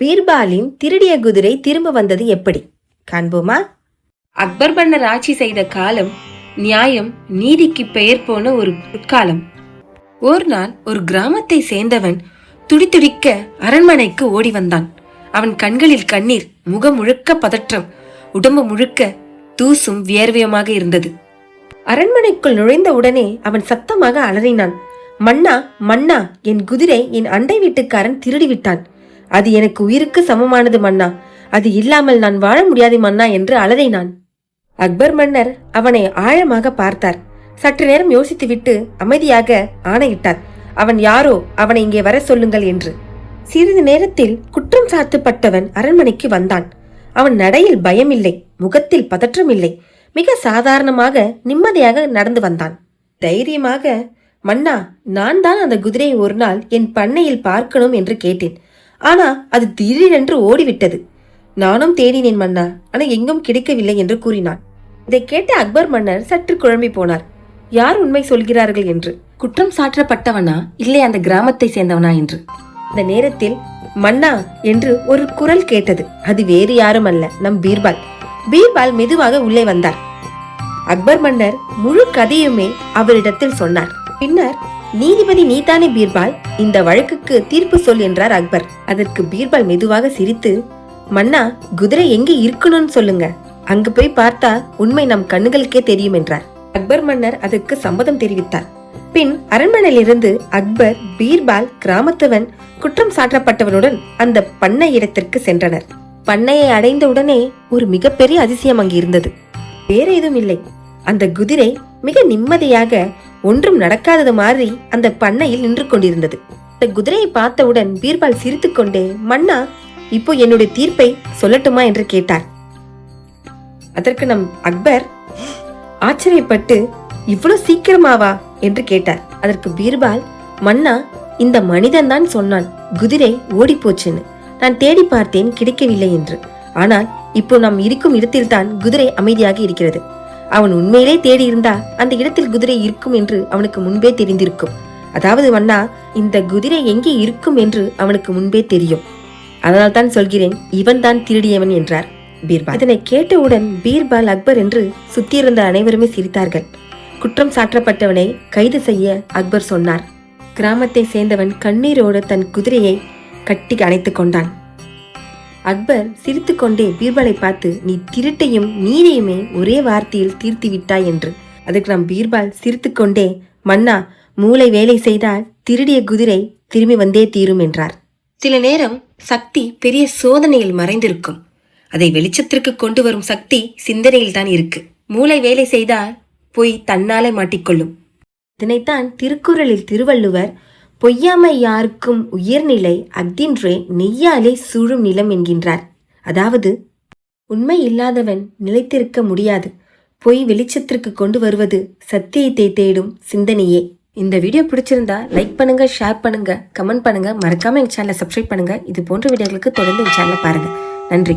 பீர்பாலின் திருடிய குதிரை திரும்ப வந்தது எப்படி? காண்போமா? அக்பர் மன்னர் ஆட்சி செய்த காலம் நியாயம் நீதிக்கு பெயர் போன ஒரு பொற்காலம் ஒரு நாள் ஒரு கிராமத்தை சேர்ந்தவன் துடித்துடிக்க அரண்மனைக்கு ஓடி வந்தான். அவன் கண்களில் கண்ணீர் முகம் முழுக்க பதற்றம் உடம்பு முழுக்க தூசும் வியர்வியமாக இருந்தது. அரண்மனைக்குள் நுழைந்த உடனே அவன் சத்தமாக அலறினான். மன்னா மன்னா என் குதிரை என் அண்டை வீட்டுக்காரன் திருடிவிட்டான். அது எனக்கு உயிருக்கு சமமானது மன்னா. அது இல்லாமல் நான் வாழ முடியாது மன்னா என்று அலறினான் அக்பர் மன்னர் அவனை ஆழமாக பார்த்தார். சற்று நேரம் யோசித்துவிட்டு அமைதியாக ஆணையிட்டார். அவன் யாரோ அவனை இங்கே வர சொல்லுங்கள் என்று. சிறிது நேரத்தில் குற்றம் சாத்துப்பட்டவன் அரண்மனைக்கு வந்தான். அவன் நடையில் பயமில்லை முகத்தில் பதற்றமில்லை. மிக சாதாரணமாக நிம்மதியாக நடந்து வந்தான். தைரியமாக மன்னா நான் தான் அந்த குதிரையை ஒரு நாள் என் பண்ணையில் பார்க்கணும் என்று கேட்டேன். ஆனா அது திடீரென்று ஓடிவிட்டது. நானும் தேடினேன் மன்னா. ஆனா எங்கும் கிடைக்கவில்லை என்று கூறினான். இதை கேட்ட அக்பர் மன்னர் சற்று குழம்பி போனார். யார் உண்மை சொல்கிறார்கள் என்று? குற்றம் சாற்றப்பட்டவனா? இல்லை அந்த கிராமத்தை சேர்ந்தவனா என்று. அந்த நேரத்தில் மன்னா என்று ஒரு குரல் கேட்டது. அது வேறு யாரும் அல்ல நம் பீர்பால். பீர்பால் மெதுவாக உள்ளே வந்தார். அக்பர் மன்னர் முழு கதையுமே அவரிடத்தில் சொன்னார். பின்னர் நீதிபதி நீதானே பீர்பால்? இந்த வழக்குக்கு தீர்ப்பு சொல் என்றார் அக்பர். அதற்கு பீர்பால் மெதுவாக சிரித்து மன்னா குதிரை எங்கே இருக்கணும்னு சொல்லுங்க. அங்கு போய் பார்த்தா உண்மை நம் கண்ணுகளுக்கே தெரியும் என்றார். அக்பர் மன்னர் அதற்கு சம்மதம் தெரிவித்தார். பின் அரண்மனையிலிருந்து அக்பர் பீர்பால் கிராமத்தவன் குற்றம் சாட்டப்பட்டவனுடன் அந்த பண்ணை இடத்திற்கு சென்றனர். பண்ணையை அடைந்தவுடனே ஒரு மிகப்பெரிய அதிசயம் அங்கு இருந்தது வேற எதுவும் இல்லை. அந்த குதிரை மிக நிம்மதியாக ஒன்றும் நடக்காதது மாதிரி அந்த பண்ணையில் நின்று கொண்டிருந்தது. அந்த குதிரையை பார்த்தவுடன் பீர்பால் சிரித்துக்கொண்டே மன்னா இப்போ என்னுடைய தீர்ப்பை சொல்லட்டுமா? என்று கேட்டார். அதற்கு நம் அக்பர் ஆச்சரியப்பட்டு இவ்வளவு சீக்கிரமாவா? என்று கேட்டார். அதற்கு பீர்பால் மன்னா இந்த மனிதன் தான் சொன்னான் குதிரை ஓடி போச்சுன்னு நான் தேடி பார்த்தேன் கிடைக்கவில்லை என்று. ஆனால் இப்போ நாம் இருக்கும் இடத்தில்தான் குதிரை அமைதியாக இருக்கிறது. அவன் உண்மையிலே தேடி இருந்தா அந்த இடத்தில் குதிரை இருக்கும் என்று அவனுக்கு முன்பே தெரிந்திருக்கும். அதாவது வண்ணா இந்த குதிரை எங்கே இருக்கும் என்று அவனுக்கு முன்பே தெரியும். அதனால் தான் சொல்கிறேன் இவன் தான் திருடியவன் என்றார் பீர்பால். இதனை கேட்டவுடன் பீர்பால் அக்பர் என்று சுத்தியிருந்த அனைவருமே சிரித்தார்கள். குற்றம் சாற்றப்பட்டவனை கைது செய்ய அக்பர் சொன்னார். கிராமத்தை சேர்ந்தவன் கண்ணீரோடு தன் குதிரையை கட்டி அணைத்துக் கொண்டான். அக்பர் சிரித்துக்கொண்டே பீர்பாலை பார்த்து நீ திருட்டையும் நீரையுமே ஒரே வார்த்தையில் தீர்த்து விட்டாய் என்று. அதுக்கு நம் பீர்பால் சிரித்துக்கொண்டே மன்னா மூளை வேலை செய்தால் திருடிய குதிரை திரும்பி வந்தே தீரும் என்றார். சில நேரம் சக்தி பெரிய சோதனையில் மறைந்திருக்கும். அதை வெளிச்சத்திற்கு கொண்டு வரும் சக்தி சிந்தனையில் தான் இருக்கு. மூளை வேலை செய்தால் போய் தன்னாலே மாட்டிக்கொள்ளும். இதனைத்தான் திருக்குறளில் திருவள்ளுவர் பொய்யாமை யாருக்கும் உயர்நிலை அக்தின்றே நெய்யாலே சூழும் நிலம் என்கின்றார். அதாவது உண்மை இல்லாதவன் நிலைத்திருக்க முடியாது. பொய் வெளிச்சத்திற்கு கொண்டு வருவது சத்தியத்தை தேடும் சிந்தனையே. இந்த வீடியோ பிடிச்சிருந்தா லைக் பண்ணுங்க ஷேர் பண்ணுங்க கமெண்ட் பண்ணுங்க. மறக்காம எங்க சேனலை சப்ஸ்கிரைப் பண்ணுங்க. இது போன்ற வீடியோகளுக்கு தொடர்ந்து எங்க சேனலை பாருங்க. நன்றி.